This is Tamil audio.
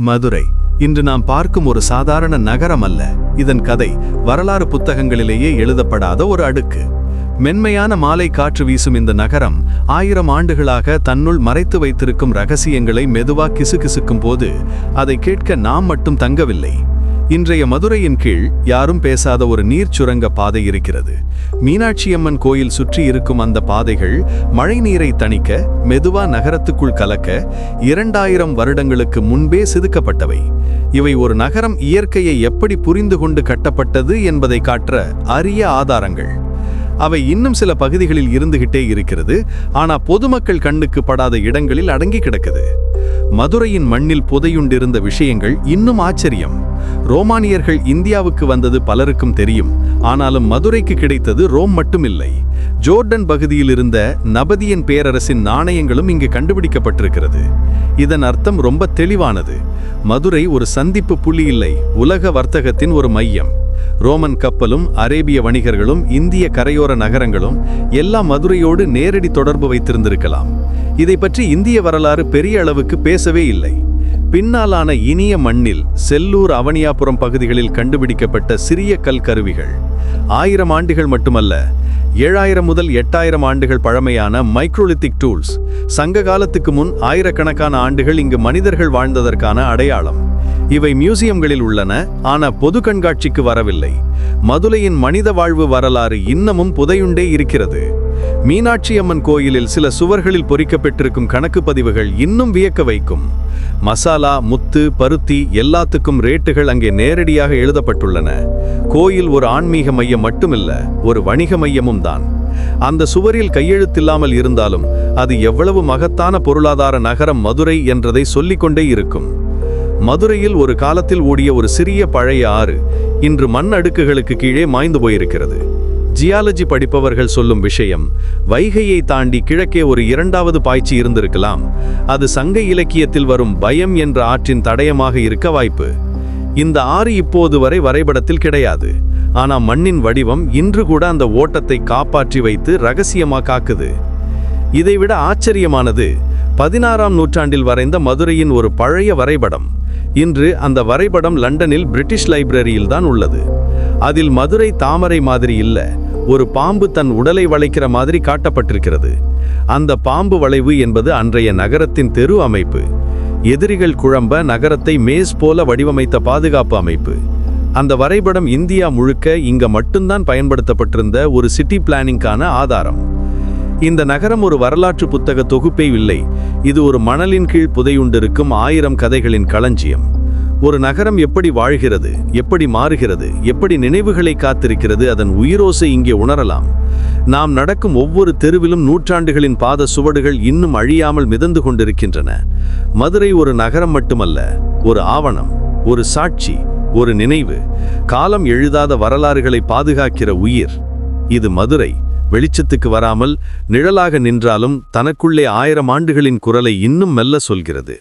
மதுரை. இன்று நாம் பார்க்கும் ஒரு சாதாரண நகரம் அல்ல. இதன் கதை வரலாறு புத்தகங்களிலேயே எழுதப்படாத ஒரு அடுக்கு. மென்மையான மாலை காற்று வீசும் இந்த நகரம் ஆயிரம் ஆண்டுகளாக தன்னுள் மறைத்து வைத்திருக்கும் ரகசியங்களை மெதுவா கிசுகிசுக்கும் போது அதை கேட்க நாம் மட்டும் தங்கவில்லை. இன்றைய மதுரையின் கீழ் யாரும் பேசாத ஒரு நீர் சுரங்க பாதை இருக்கிறது. மீனாட்சியம்மன் கோயில் சுற்றி இருக்கும் அந்த பாதைகள் மழை நீரை தணிக்க மெதுவா நகரத்துக்குள் கலக்க இரண்டாயிரம் வருடங்களுக்கு முன்பே செதுக்கப்பட்டவை. இவை ஒரு நகரம் இயற்கையை எப்படி புரிந்து கொண்டு கட்டப்பட்டது என்பதை காற்ற அரிய ஆதாரங்கள். அவை இன்னும் சில பகுதிகளில் இருந்துகிட்டே இருக்கிறது ஆனா பொதுமக்கள் கண்ணுக்கு படாத இடங்களில் அடங்கி கிடக்குது. மதுரையின் மண்ணில் புதையுண்டிருந்த விஷயங்கள் இன்னும் ஆச்சரியம். ரோமானியர்கள் இந்தியாவுக்கு வந்தது பலருக்கும் தெரியும். ஆனாலும் மதுரைக்கு கிடைத்தது ரோம் மட்டுமில்லை. ஜோர்டன் பகுதியில் இருந்த நபதியன் பேரரசின் நாணயங்களும் இங்கு கண்டுபிடிக்கப்பட்டிருக்கிறது. இதன் அர்த்தம் ரொம்ப தெளிவானது. மதுரை ஒரு சந்திப்பு புள்ளி இல்லை உலக வர்த்தகத்தின் ஒரு மையம். ரோமன் கப்பலும் அரேபிய வணிகர்களும் இந்திய கரையோர நகரங்களும் எல்லாம் மதுரையோடு நேரடி தொடர்பு வைத்திருந்திருக்கலாம். இதை பற்றி இந்திய வரலாறு பெரிய அளவுக்கு பேசவே இல்லை. பின்னாலான இனிய மண்ணில் செல்லூர் அவனியாபுரம் பகுதிகளில் கண்டுபிடிக்கப்பட்ட சிறிய கல் கருவிகள் ஆயிரம் ஆண்டுகள் மட்டுமல்ல ஏழாயிரம் முதல் எட்டாயிரம் ஆண்டுகள் பழமையான மைக்ரோலித்திக் டூல்ஸ் சங்க காலத்துக்கு முன் ஆயிரக்கணக்கான ஆண்டுகள் இங்கு மனிதர்கள் வாழ்ந்ததற்கான அடையாளம். இவை மியூசியம்களில் உள்ளன ஆனால் பொது கண்காட்சிக்கு வரவில்லை. மதுரையின் மனித வாழ்வு வரலாறு இன்னமும் புதையுண்டே இருக்கிறது. மீனாட்சி அம்மன் கோயிலில் சில சுவர்களில் பொறிக்கப்பட்டிருக்கும் கணக்கு பதிவுகள் இன்னும் வியக்க வைக்கும். மசாலா முத்து பருத்தி எல்லாத்துக்கும் ரேட்டுகள் அங்கே நேரடியாக எழுதப்பட்டுள்ளன. கோயில் ஒரு ஆன்மீக மையம் மட்டுமில்ல ஒரு வணிக மையமும் தான். அந்த சுவரில் கையெழுத்தில்லாமல் இருந்தாலும் அது எவ்வளவு மகத்தான பொருளாதார நகரம் மதுரை என்றதை சொல்லிக்கொண்டே இருக்கும். மதுரையில் ஒரு காலத்தில் ஓடிய ஒரு சிறிய பழைய ஆறு இன்று மண் அடுக்குகளுக்கு கீழே மாய்ந்து போயிருக்கிறது. ஜியாலஜி படிப்பவர்கள் சொல்லும் விஷயம் வைகையை தாண்டி கிழக்கே ஒரு இரண்டாவது பாய்ச்சி இருந்திருக்கலாம். அது சங்க இலக்கியத்தில் வரும் பயம் என்ற ஆற்றின் தடயமாக இருக்க வாய்ப்பு. இந்த ஆறு இப்போது வரை வரைபடத்தில் கிடையாது. ஆனா மண்ணின் வடிவம் இன்று கூட அந்த ஓட்டத்தை காப்பாற்றி வைத்து ரகசியமா காக்குது. இதைவிட ஆச்சரியமானது பதினாறாம் நூற்றாண்டில் வரைந்த மதுரையின் ஒரு பழைய வரைபடம். இன்று அந்த வரைபடம் லண்டனில் பிரிட்டிஷ் லைப்ரரியில் தான் உள்ளது. அதில் மதுரை தாமரை மாதிரி இல்லை ஒரு பாம்பு தன் உடலை வளைக்கிற மாதிரி காட்டப்பட்டிருக்கிறது. அந்த பாம்பு வளைவு என்பது அன்றைய நகரத்தின் தெரு அமைப்பு. எதிரிகள் குழம்ப நகரத்தை மேஸ் போல வடிவமைத்த பாதுகாப்பு அமைப்பு. அந்த வரைபடம் இந்தியா முழுக்க இங்க மட்டும்தான் பயன்படுத்தப்பட்டிருந்த ஒரு சிட்டி பிளானிங்கான ஆதாரம். இந்த நகரம் ஒரு வரலாற்று புத்தக தொகுப்பே இல்லை. இது ஒரு மணலின் கீழ் புதையுண்டிருக்கும் ஆயிரம் கதைகளின் களஞ்சியம். ஒரு நகரம் எப்படி வாழ்கிறது எப்படி மாறுகிறது எப்படி நினைவுகளை காத்திருக்கிறது அதன் உயிரோசை இங்கே உணரலாம். நாம் நடக்கும் ஒவ்வொரு தெருவிலும் நூற்றாண்டுகளின் பாத சுவடுகள் இன்னும் அழியாமல் மிதந்து கொண்டிருக்கின்றன. மதுரை ஒரு நகரம் மட்டுமல்ல ஒரு ஆவணம் ஒரு சாட்சி ஒரு நினைவு காலம் எழுதாத வரலாறுகளை பாதுகாக்கிற உயிர். இது மதுரை வெளிச்சத்துக்கு வராமல் நிழலாக நின்றாலும் தனக்குள்ளே ஆயிரம் ஆண்டுகளின் குரலை இன்னும் மெல்ல சொல்கிறது.